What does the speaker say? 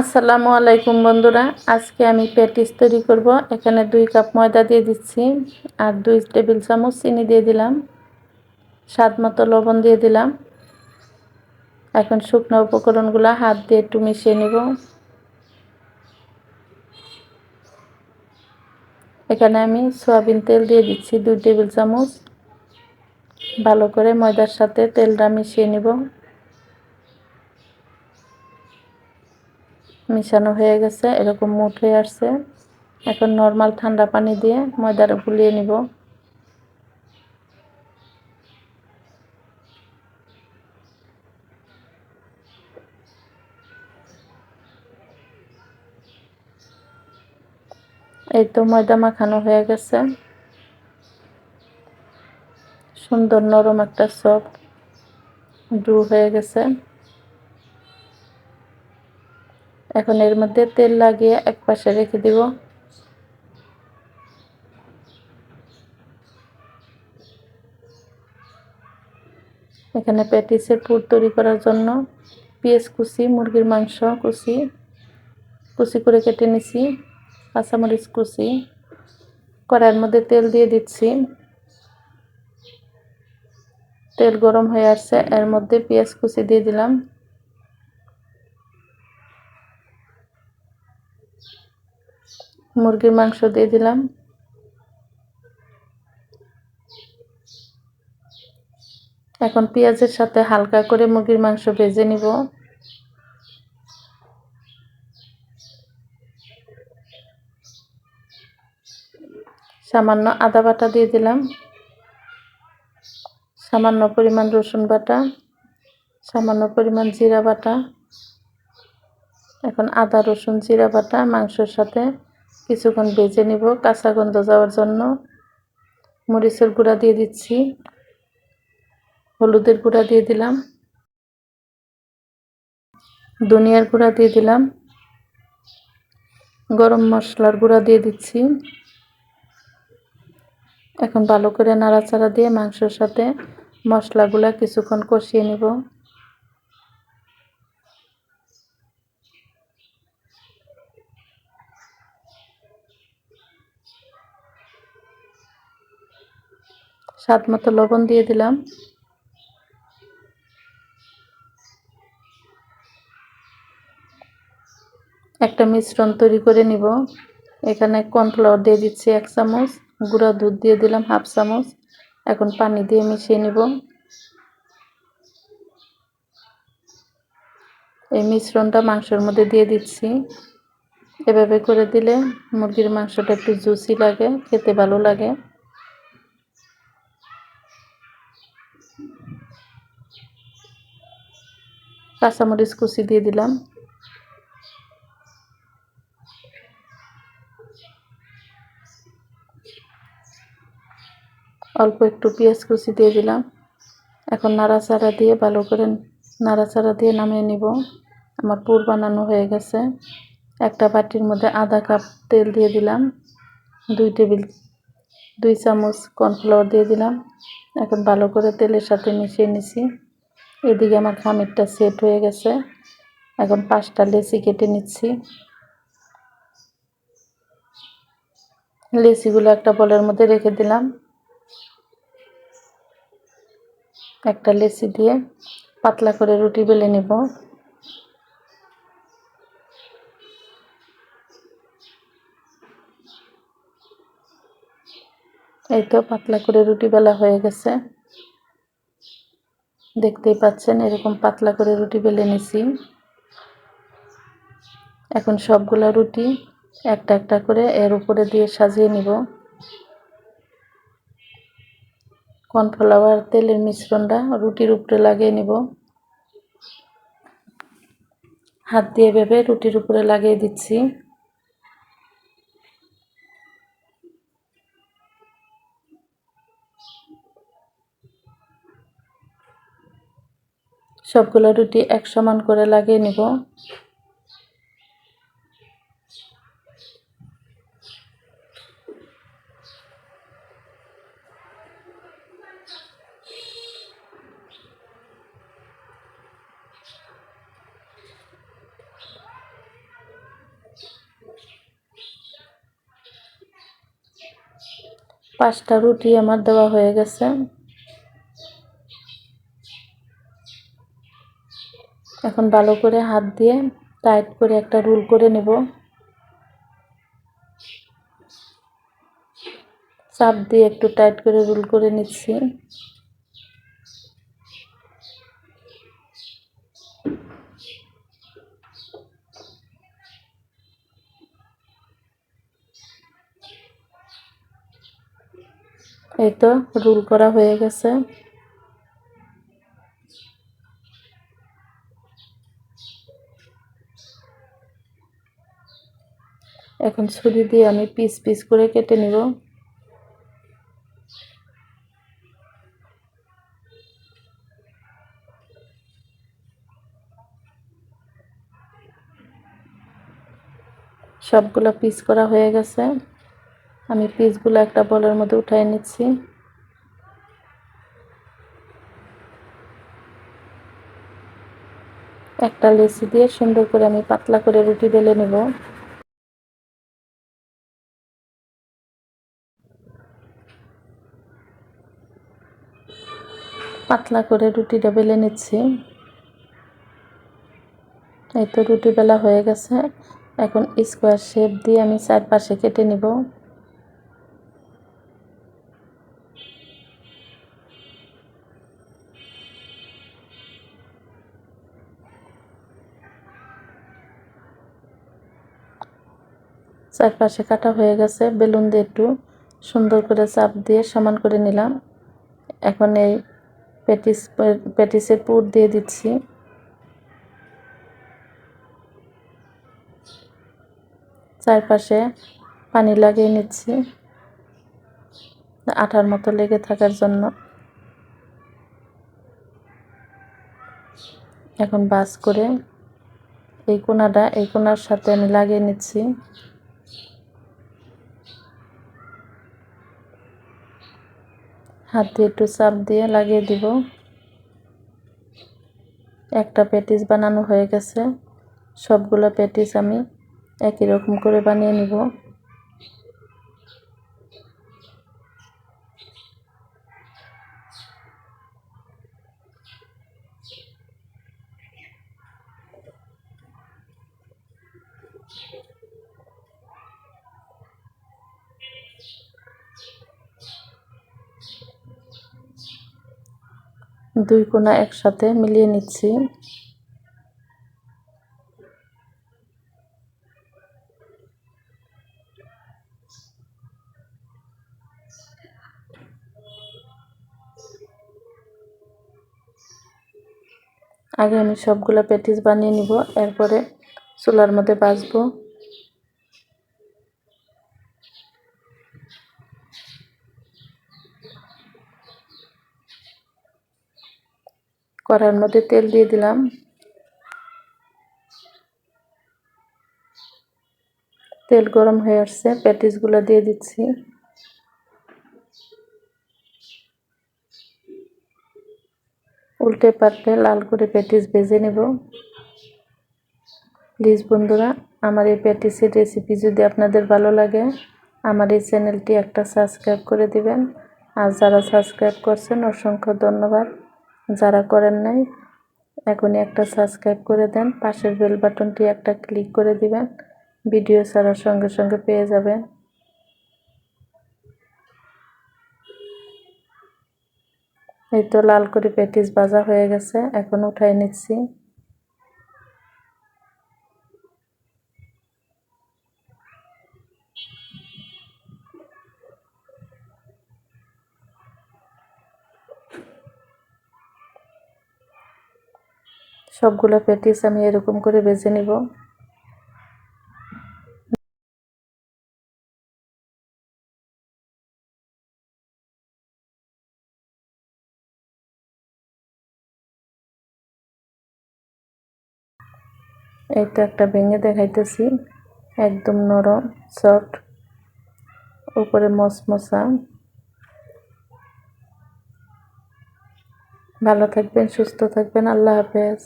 আসসালামু আলাইকুম বন্ধুরা, আজকে আমি প্যাটিস তৈরি করব। এখানে দুই কাপ ময়দা দিয়ে দিচ্ছি আর দুই টেবিল চামচ চিনি দিয়ে দিলাম। স্বাদ মতো লবণ দিয়ে দিলাম। এখন শুকনো উপকরণগুলো হাত দিয়ে একটু মিশিয়ে নিব। এখানে আমি সয়াবিন তেল দিয়ে দিচ্ছি দুই টেবিল চামচ। ভালো করে ময়দার সাথে তেলটা মিশিয়ে নিব। মিশানো হয়ে গেছে, এরকম মুঠ হয়ে আসছে। এখন নর্মাল ঠান্ডা পানি দিয়ে ময়দাটা গুলিয়ে নিব। এই তো ময়দা মাখানো হয়ে গেছে। সুন্দর নরম একটা সফট ডু হয়ে গেছে। এখন এর মধ্যে তেল লাগিয়ে এক পাশে রেখে দিব। এখানে প্যাটিসের পুর তৈরি করার জন্য পেঁয়াজ কুচি, মুরগির মাংস কুচি কুচি করে কেটে নিছি, কাঁচামরিচ কুচি, কড়াইয়ের মধ্যে তেল দিয়ে দিচ্ছি। তেল গরম হয়ে আসছে, এর মধ্যে পেঁয়াজ কুচি দিয়ে দিলাম। মুরগির মাংস দিয়ে দিলাম। এখন পেঁয়াজের সাথে হালকা করে মুরগির মাংস ভেজে নিব। সামান্য আদা বাটা দিয়ে দিলাম। সামান্য পরিমাণ রসুন বাটা, সামান্য পরিমাণ জিরা বাটা, এখন আদা রসুন জিরা বাটা মাংসের সাথে কিছুক্ষণ ভেজে নিব, কাঁচা গন্ধ যাওয়ার জন্য। মরিচের গুঁড়া দিয়ে দিচ্ছি। হলুদের গুঁড়া দিয়ে দিলাম। ধনিয়ার গুঁড়া দিয়ে দিলাম। গরম মশলার গুঁড়া দিয়ে দিচ্ছি। এখন ভালো করে নাড়াচাড়া দিয়ে মাংসের সাথে মশলাগুলা কিছুক্ষণ কষিয়ে নিব। স্বাদ মতো লবণ দিয়ে দিলাম। একটা মিশ্রণ তৈরি করে নিব। এখানে কর্নফ্লাওয়ার দিয়ে দিচ্ছি এক চামচ, গুঁড়া দুধ দিয়ে দিলাম হাফ চামচ। এখন পানি দিয়ে মিশিয়ে নিব। এই মিশ্রণটা মাংসের মধ্যে দিয়ে দিচ্ছি। এভাবে করে দিলে মুরগির মাংসটা একটু জুসি লাগে, খেতে ভালো লাগে। কাঁচামরিচ কুচি দিয়ে দিলাম। অল্প একটু পেঁয়াজ কুচি দিয়ে দিলাম। এখন নাড়াচাড়া দিয়ে ভালো করে নাড়াচাড়া দিয়ে নামিয়ে নিব। আমার পুর বানানো হয়ে গেছে। একটা বাটির মধ্যে আধা কাপ তেল দিয়ে দিলাম। দুই টেবিল, দুই চামচ কর্নফ্লাওয়ার দিয়ে দিলাম। এখন ভালো করে তেলের সাথে মিশিয়ে নিছি। এদিকে আমার খামিরটা সেট হয়ে গেছে। এখন পাঁচটা লেসি কেটে নিচ্ছি। লেচিগুলো একটা বলের মধ্যে রেখে দিলাম। একটা লেসি দিয়ে পাতলা করে রুটি বেলে নেব। এই তো পাতলা করে রুটি বেলা হয়ে গেছে। দেখতেই পাচ্ছেন, এরকম পাতলা করে রুটি বেলে নিছি। এখন সবগুলা রুটি একটা একটা করে এর উপরে দিয়ে সাজিয়ে নিব। কর্নফ্লাওয়ার তেলের মিশ্রণটা রুটির উপরে লাগিয়ে নিব। হাত দিয়ে ভেবে রুটির উপরে লাগিয়ে দিচ্ছি। সবগুলো রুটি এক সমান করে লাগিয়ে নেব। পাঁচটা রুটি আমার দেওয়া হয়ে গেছে। এখন ভালো করে হাত দিয়ে টাইট করে একটা রোল করে নেব। চাপ দিয়ে একটু টাইট করে রোল করে নিচ্ছি। এই তো রোল করা হয়ে গেছে। এখন ছুরি দিয়ে আমি পিস পিস করে কেটে নিব। সবগুলো পিস করা হয়ে গেছে। আমি পিসগুলো একটা বলের মধ্যে উঠাই নিচ্ছি। একটা লেসি দিয়ে সুন্দর করে আমি পাতলা করে রুটি বেলে নেব। পাতলা করে রুটিটা বেলে নিচ্ছি। এই তো রুটি বেলা হয়ে গেছে। এখন স্কোয়ার শেপ দিয়ে আমি চারপাশে কেটে নিব। চারপাশে কাটা হয়ে গেছে। বেলুন দিয়ে একটু সুন্দর করে চাপ দিয়ে সমান করে নিলাম। এখন এই প্যাটিস প্যাটিসের পুর দিয়ে দিচ্ছি। চারপাশে পানি লাগিয়ে নিচ্ছি। আঠার মতো লেগে থাকার জন্য। এখন বাস করে এই কোনাটা, এই কোনার সাথে আমি লাগিয়ে নিচ্ছি। হাত দিয়ে একটু চাপ দিয়ে লাগিয়ে দিব। একটা প্যাটিস বানানো হয়ে গেছে। সবগুলো প্যাটিস আমি একই রকম করে বানিয়ে নিব। দুই কোনা একসাথে মিলিয়ে নিচ্ছি। আগে আমি সবগুলো প্যাটিস বানিয়ে নিব, এরপরে চুলার মধ্যে বাজবো কড়ার মধ্যে তেল দিয়ে দিলাম। তেল গরম হয়ে আসছে, প্যাটিসগুলো দিয়ে দিচ্ছি। উল্টে পাল্টে লাল করে প্যাটিস ভেজে নেব। প্লিজ বন্ধুরা, আমার এই প্যাটিসের রেসিপি যদি আপনাদের ভালো লাগে, আমার এই চ্যানেলটি একটা সাবস্ক্রাইব করে দিবেন। আর যারা সাবস্ক্রাইব করছেন, অসংখ্য ধন্যবাদ। যারা করেন নাই, এখনই একটা সাবস্ক্রাইব করে দেন, পাশের বেল বাটনটি একটা ক্লিক করে দিবেন ভিডিও ছাড়ার সঙ্গে সঙ্গে পেয়ে যাবেন। এই তো লাল করে পেটিস বাজা হয়ে গেছে, এখন উঠাই নিচ্ছি। সবগুলো পেটিস আমি এরকম করে বেছে নিব। এই তো একটা ভেঙে দেখাইতেছি, একদম নরম সফট উপরে মশমশা ভালো থাকবেন, সুস্থ থাকবেন, আল্লাহ হাফেজ।